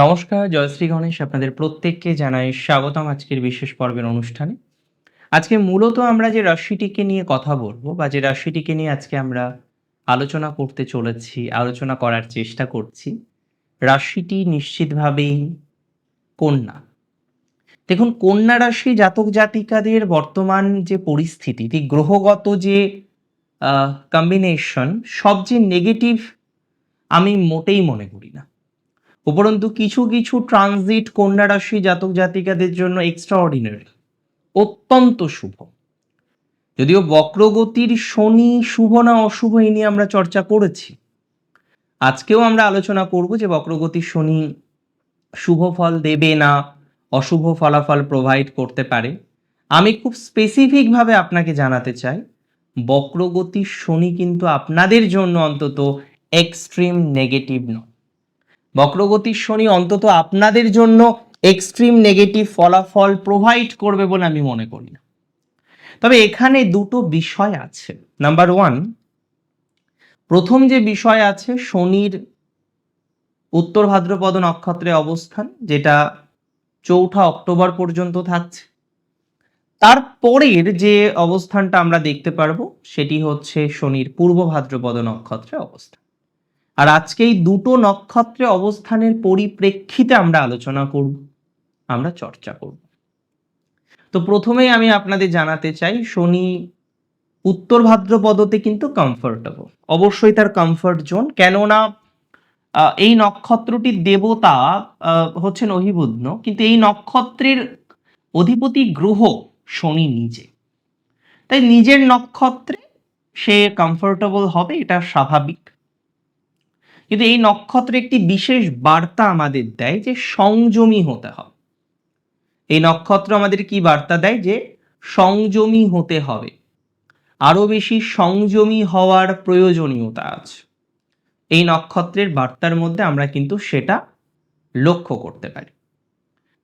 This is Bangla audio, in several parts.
নমস্কার, জয়শ্রী গণেশ আপনাদের প্রত্যেককে জানাই স্বাগতম আজকের বিশেষ পর্বের অনুষ্ঠানে। আজকে মূলত আমরা যে রাশিটিকে নিয়ে কথা বলব বা যে রাশিটিকে নিয়ে আজকে আমরা আলোচনা করতে চলেছি, আলোচনা করার চেষ্টা করছি, রাশিটি নিশ্চিতভাবেই কন্যা। দেখুন, কন্যা রাশি জাতক জাতিকাদের বর্তমান যে পরিস্থিতি গ্রহগত যে কম্বিনেশন সবচেয়ে নেগেটিভ আমি মোটেই মনে করি না। উপরন্তু কিছু কিছু ট্রানজিট কন্যা রাশি জাতক জাতিকাদের জন্য এক্সট্রা অর্ডিনারি অত্যন্ত শুভ। যদিও বক্রগতির শনি শুভ না অশুভ এই নিয়ে আমরা চর্চা করেছি, আজকেও আমরা আলোচনা করব যে বক্রগতির শনি শুভ ফল দেবে না, অশুভ ফলাফল প্রোভাইড করতে পারে। আমি খুব স্পেসিফিকভাবে আপনাকে জানাতে চাই, বক্রগতির শনি কিন্তু আপনাদের জন্য অন্তত এক্সট্রিম নেগেটিভ নয়। বক্রগতির শনি অন্তত আপনাদের জন্য এক্সট্রিম নেগেটিভ ফলাফল প্রোভাইড করবে বলে আমি মনে করি না। তবে এখানে দুটো বিষয় আছে। নাম্বার ওয়ান প্রথম যে বিষয় আছে, শনির উত্তর ভাদ্রপদ নক্ষত্রে অবস্থান, যেটা চৌঠা অক্টোবর পর্যন্ত থাকছে। তারপরের যে অবস্থানটা আমরা দেখতে পারব, সেটি হচ্ছে শনির পূর্ব ভাদ্রপদ নক্ষত্রে অবস্থান। আর আজকে এই দুটো নক্ষত্রে অবস্থানের পরিপ্রেক্ষিতে আমরা আলোচনা করব, আমরা চর্চা করব। তো প্রথমেই আমি আপনাদের জানাতে চাই, শনি উত্তর ভাদ্রপদতে কিন্তু কমফোর্টেবল অবশ্যই তার কমফর্ট জোন কেননা এই নক্ষত্রটির দেবতা হচ্ছেন অহিবুদ্ধ, কিন্তু এই নক্ষত্রের অধিপতি গ্রহ শনি নিজে। তাই নিজের নক্ষত্রে সে কমফোর্টেবল হবে, এটা স্বাভাবিক। কিন্তু এই নক্ষত্রে একটি বিশেষ বার্তা আমাদের দেয় যে সংযমী হতে হবে। এই নক্ষত্র আমাদের কি বার্তা দেয়? যে সংযমী হতে হবে। আরও বেশি সংযমী হওয়ার প্রয়োজনীয়তা আছে। এই নক্ষত্রের বার্তার মধ্যে আমরা কিন্তু সেটা লক্ষ্য করতে পারি।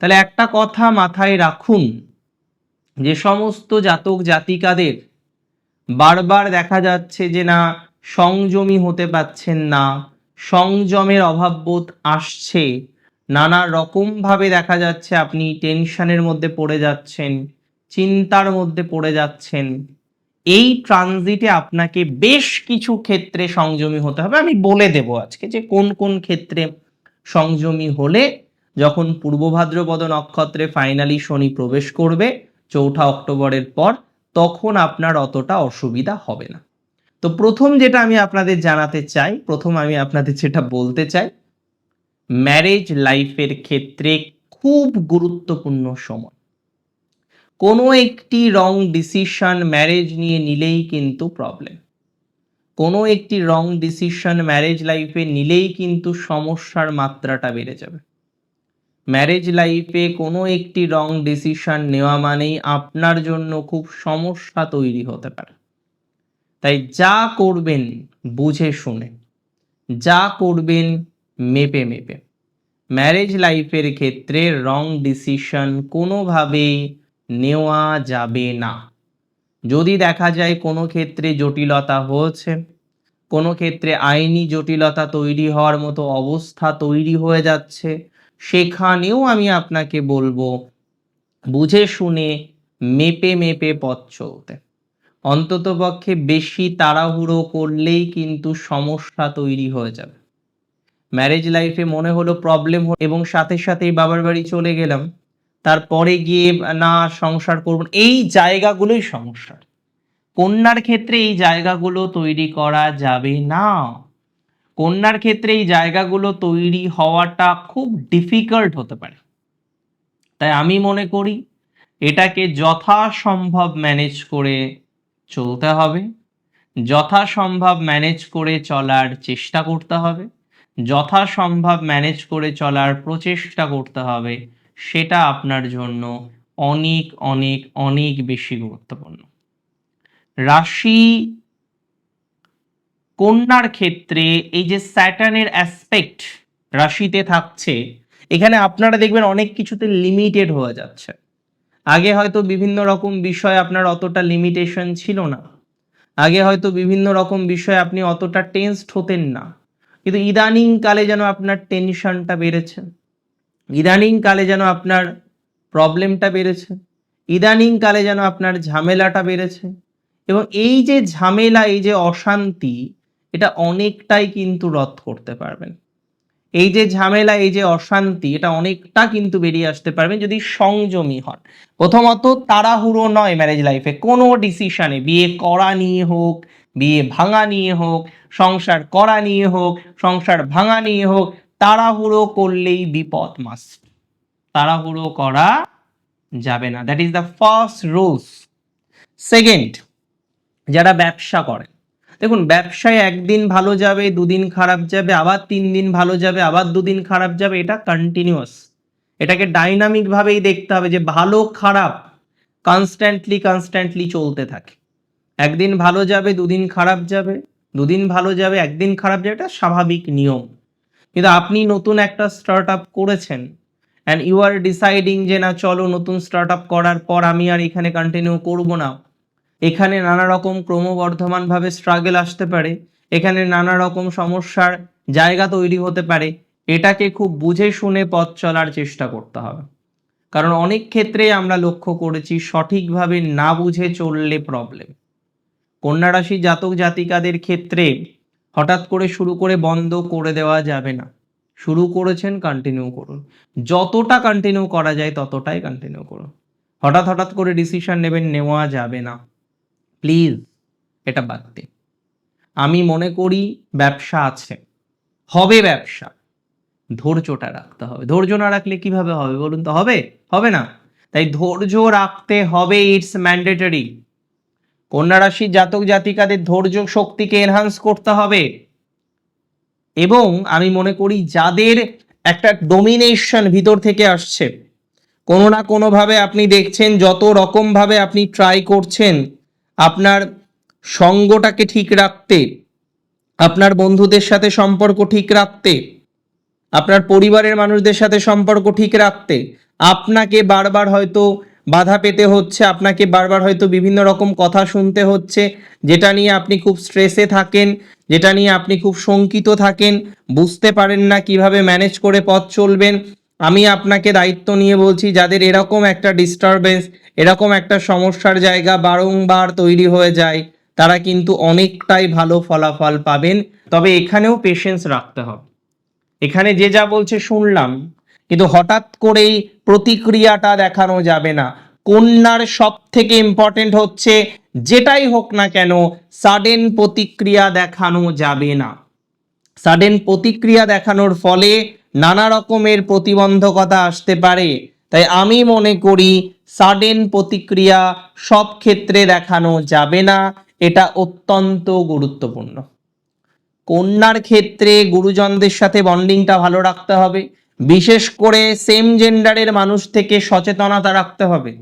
তাহলে একটা কথা মাথায় রাখুন, যে সমস্ত জাতক জাতিকাদের বারবার দেখা যাচ্ছে যে না, সংযমী হতে পাচ্ছেন না। সংযমের অভাববোধ আসছে। নানা রকমভাবে দেখা যাচ্ছে আপনি টেনশনের মধ্যে পড়ে যাচ্ছেন, চিন্তার মধ্যে পড়ে যাচ্ছেন। এই ট্রানজিটে আপনাকে বেশ কিছু ক্ষেত্রে সংযমী হতে হবে। আমি বলে দেব আজকে যে কোন কোন ক্ষেত্রে সংযমী হলে যখন পূর্ব ভাদ্রপদ নক্ষত্রে ফাইনালি শনি প্রবেশ করবে, চৌঠা অক্টোবরের পর, তখন আপনার অতটা অসুবিধা হবে না। তো প্রথম যেটা আমি আপনাদের জানাতে চাই, প্রথম আমি আপনাদের যেটা বলতে চাই ম্যারেজ লাইফের ক্ষেত্রে খুব গুরুত্বপূর্ণ সময়। কোনো একটি রং ডিসিশন ম্যারেজ নিয়ে নিলেই কিন্তু প্রবলেম কোনো একটি রং ডিসিশন ম্যারেজ লাইফে নিলেই কিন্তু সমস্যার মাত্রাটা বেড়ে যাবে। ম্যারেজ লাইফে কোনো একটি রং ডিসিশন নেওয়া মানেই আপনার জন্য খুব সমস্যা তৈরি হতে পারে। তাই যা করবেন বুঝে শুনে, যা করবেন মেপে মেপে। ম্যারেজ লাইফের ক্ষেত্রে রং ডিসিশন কোনোভাবেই নেওয়া যাবে না। যদি দেখা যায় কোনো ক্ষেত্রে জটিলতা হয়েছে, কোনো ক্ষেত্রে আইনি জটিলতা তৈরি হওয়ার মতো অবস্থা তৈরি হয়ে যাচ্ছে, সেখানেও আমি আপনাকে বলব, বুঝে শুনে, মেপে মেপে পথ চলতে। অন্ততপক্ষে বেশি তাড়াহুড়ো করলেই কিন্তু সমস্যা তৈরি হয়ে যাবে। ম্যারেজ লাইফে মনে হলো প্রবলেম এবং সাথে সাথেই বাবার বাড়ি চলে গেলাম। তারপরে গিয়ে না সংসার করব এই জায়গাগুলোই সমস্যা। কন্যার ক্ষেত্রে এই জায়গাগুলো তৈরি করা যাবে না। কন্যার ক্ষেত্রে এই জায়গাগুলো তৈরি হওয়াটা খুব ডিফিকাল্ট হতে পারে। তাই আমি মনে করি, এটাকে যথাসম্ভব ম্যানেজ করে চলতে হবে। যথাসম্ভব ম্যানেজ করে চলার চেষ্টা করতে হবে। যথাসম্ভব ম্যানেজ করে চলার প্রচেষ্টা করতে হবে। সেটা আপনার জন্য অনেক অনেক অনেক বেশি গুরুত্বপূর্ণ। রাশি কন্যার ক্ষেত্রে এই যে স্যাটার্নের অ্যাসপেক্ট রাশিতে থাকছে, এখানে আপনারা দেখবেন অনেক কিছুতে লিমিটেড হয়ে যাচ্ছে। আগে হয়তো বিভিন্ন রকম বিষয় আপনার অতটা লিমিটেশন ছিল না। আগে হয়তো বিভিন্ন রকম বিষয়ে আপনি অতটা টেন্সড হতেন না। কিন্তু ইদানিং কালে যেন আপনার টেনশনটা বেড়েছে। ইদানিং কালে যেন আপনার প্রবলেমটা বেড়েছে। ইদানিং কালে যেন আপনার ঝামেলাটা বেড়েছে। এবং এই যে ঝামেলা, এই যে অশান্তি, এটা অনেকটাই কিন্তু রদ করতে পারবেন। এই যে ঝামেলা, এই যে অশান্তি, এটা অনেকটা কিন্তু বেরিয়ে আসতে পারবেন যদি সংযমী হন। প্রথমত তাড়াহুড়ো নয় ম্যারেজ লাইফে কোনো ডিসিশনে বিয়ে করা নিয়ে হোক, বিয়ে ভাঙা নিয়ে হোক, সংসার করা নিয়ে হোক, সংসার ভাঙা নিয়ে হোক, তাড়াহুড়ো করলেই বিপদ মাস্ট তাড়াহুড়ো করা যাবে না। That is the first rules second যারা ব্যবসা করেন দেখুন, ব্যবসায় একদিন ভালো যাবে, দুদিন খারাপ যাবে, আবার তিন দিন ভালো যাবে, আবার দুদিন খারাপ যাবে, এটা কন্টিনিউয়াস এটাকে ডাইনামিক ভাবেই দেখতে হবে যে ভালো, খারাপ কনস্ট্যান্টলি কনস্ট্যান্টলি চলতে থাকে। একদিন ভালো যাবে, দুদিন খারাপ যাবে, দুদিন ভালো যাবে, একদিন খারাপ যাবে, এটা স্বাভাবিক নিয়ম। কিন্তু আপনি নতুন একটা স্টার্ট আপ করেছেন অ্যান্ড ইউ আর ডিসাইডিং যে না, চলো নতুন স্টার্ট আপ করার পর আমি আর এখানে কন্টিনিউ করব না। এখানে নানা রকম ক্রমবর্ধমানভাবে স্ট্রাগল আসতে পারে, এখানে নানা রকম সমস্যার জায়গা তৈরি হতে পারে, এটাকে খুব বুঝে শুনে পথ চলার চেষ্টা করতে হবে। কারণ অনেক ক্ষেত্রে আমরা লক্ষ্য করেছি সঠিকভাবে না বুঝে চললে প্রবলেম কন্যা রাশি জাতক জাতিকাদের ক্ষেত্রে হঠাৎ করে শুরু করে বন্ধ করে দেওয়া যাবে না। শুরু করেছেন কন্টিনিউ করুন। যতটা কন্টিনিউ করা যায় ততটাই কন্টিনিউ করুন। হঠাৎ হঠাৎ করে ডিসিশন নেবেন, নেওয়া যাবে না। প্লিজ, এটা বাদ দিন আমি মনে করি ব্যবসা আছে। হবে ব্যবসা। ধৈর্যটা রাখতে হবে। ধৈর্য না রাখলে কীভাবে হবে বলুন তো? হবে? হবে না। তাই ধৈর্য রাখতে হবে ইটস ম্যান্ডেটরি কন্যা রাশির জাতক জাতিকাদের ধৈর্য শক্তিকে এনহান্স করতে হবে। এবং আমি মনে করি যাদের একটা ডোমিনেশন ভিতর থেকে আসছে, কোনো না কোনোভাবে আপনি দেখছেন যত রকমভাবে আপনি ট্রাই করছেন আপনার সঙ্গটাকে ঠিক রাখতে, আপনার বন্ধুদের সাথে সম্পর্ক ঠিক রাখতে, আপনার পরিবারের মানুষদের সাথে সম্পর্ক ঠিক রাখতে, আপনাকে বারবার হয়তো বাধা পেতে হচ্ছে, আপনাকে বারবার হয়তো বিভিন্ন রকম কথা শুনতে হচ্ছে, যেটা নিয়ে আপনি খুব স্ট্রেসে থাকেন, যেটা নিয়ে আপনি খুব শঙ্কিত থাকেন, বুঝতে পারেন না কীভাবে ম্যানেজ করে পথ চলবেন আমি আপনাকে দায়িত্ব নিয়ে বলছি, যাদের এরকম একটা ডিস্টারবেন্স এরকম একটা সমস্যার জায়গা বারংবার তৈরি হয়ে যায়, তারা কিন্তু অনেকটাই ভালো ফলাফল পাবেন। তবে এখানেও পেশেন্স রাখতে হবে। এখানে যে যা বলছে শুনলাম, কিন্তু হঠাৎ করেই প্রতিক্রিয়াটা দেখানো যাবে না। কন্যার সব থেকে ইম্পর্টেন্ট হচ্ছে, যেটাই হোক না কেন সাডেন প্রতিক্রিয়া দেখানো যাবে না। সাডেন প্রতিক্রিয়া দেখানোর ফলে নানা রকমের প্রতিবন্ধকতা আসতে পারে। তাই আমি মনে করি সাডেন প্রতিক্রিয়া সব ক্ষেত্রে দেখানো যাবে না। এটা অত্যন্ত গুরুত্বপূর্ণ। কন্যার ক্ষেত্রে গুরুজনদের সাথে বন্ডিংটা ভালো রাখতে হবে। বিশেষ করে সেম জেন্ডারের মানুষ থেকে সচেতনতা রাখতে হবে।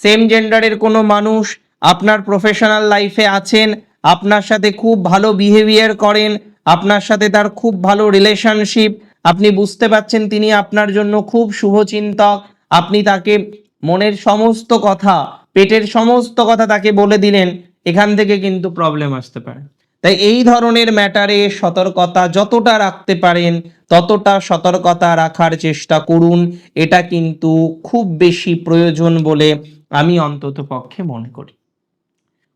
সেম জেন্ডারের কোনো মানুষ আপনার প্রফেশনাল লাইফে আছেন, আপনার সাথে খুব ভালো বিহেভিয়ার করেন আপনার সাথে তার খুব ভালো রিলেশনশিপ আপনি বুঝতে পারছেন তিনি আপনার জন্য খুব শুভচিন্তক। আপনি তাকে মনের সমস্ত কথা, পেটের সমস্ত কথা তাকে বলে দিলেন, এখান থেকে কিন্তু প্রবলেম আসতে পারে। তাই এই ধরনের ম্যাটারে সতর্কতা যতটা রাখতে পারেন, ততটা সতর্কতা রাখার চেষ্টা করুন। এটা কিন্তু খুব বেশি প্রয়োজন বলে আমি অন্তত পক্ষে মনে করি।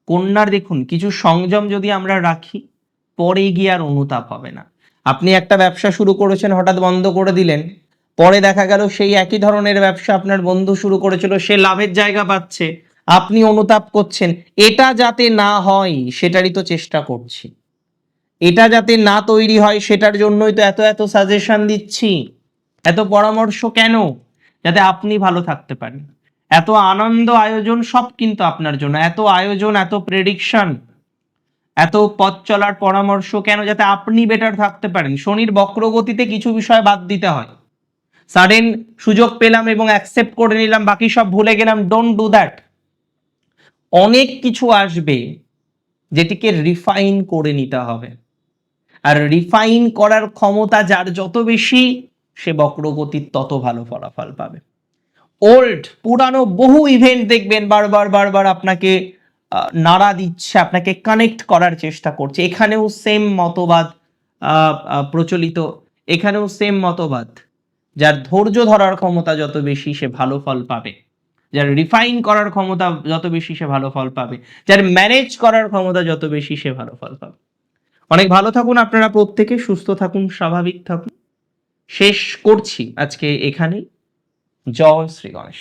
কন্যার দেখুন, কিছু সংযম যদি আমরা রাখি পরে গিয়ে আর অনুতাপ হবে না। আপনি একটা ব্যবসা শুরু করেছেন, হঠাৎ বন্ধ করে দিলেন। পরে দেখা গেল সেই একই ধরনের ব্যবসা আপনার বন্ধু শুরু করেছিল, সে লাভের জায়গা পাচ্ছে। আপনি অনুতাপ করছেন, এটা যাতে না হয়, সেটারই তো চেষ্টা করছি। এটা যাতে না তৈরি হয়, সেটার জন্যই তো এত এত সাজেশন দিচ্ছি। এত পরামর্শ কেন? যাতে আপনি ভালো থাকতে পারেন। এত আনন্দ আয়োজন সব কিন্তু আপনার জন্য। এত আয়োজন, এত প্রেডিকশন এত পথ চলার পরামর্শ কেন যাতে আপনি বেটার থাকতে পারেন? শনির বক্রগতিতে কিছু বিষয় বাদ দিতে হয়। সাডেন সুযোগ পেলাম এবং অ্যাকসেপ্ট করে নিলাম, বাকি সব ভুলে গেলাম ডোন্ট ডু দ্যাট অনেক কিছু আসবে যেটিকে রিফাইন করে নিতে হবে। আর রিফাইন করার ক্ষমতা যার যত বেশি, সে বক্রগতির তত ভালো ফলাফল পাবে। ওল্ড পুরানো বহু ইভেন্ট দেখবেন, বারবার বারবার আপনাকে নাড়া দিচ্ছে, আপনাকে কানেক্ট করার চেষ্টা করছে। এখানেও সেম মতবাদ প্রচলিত। এখানেও সেম মতবাদ। যার ধৈর্য ধরার ক্ষমতা যত বেশি, সে ভালো ফল পাবে। যার রিফাইন করার ক্ষমতা যত বেশি, সে ভালো ফল পাবে। যার ম্যানেজ করার ক্ষমতা যত বেশি, সে ভালো ফল পাবে। অনেক ভালো থাকুন আপনারা প্রত্যেকে, সুস্থ থাকুন, স্বাভাবিক থাকুন। শেষ করছি আজকে এখানেই। জয় শ্রী গণেশ।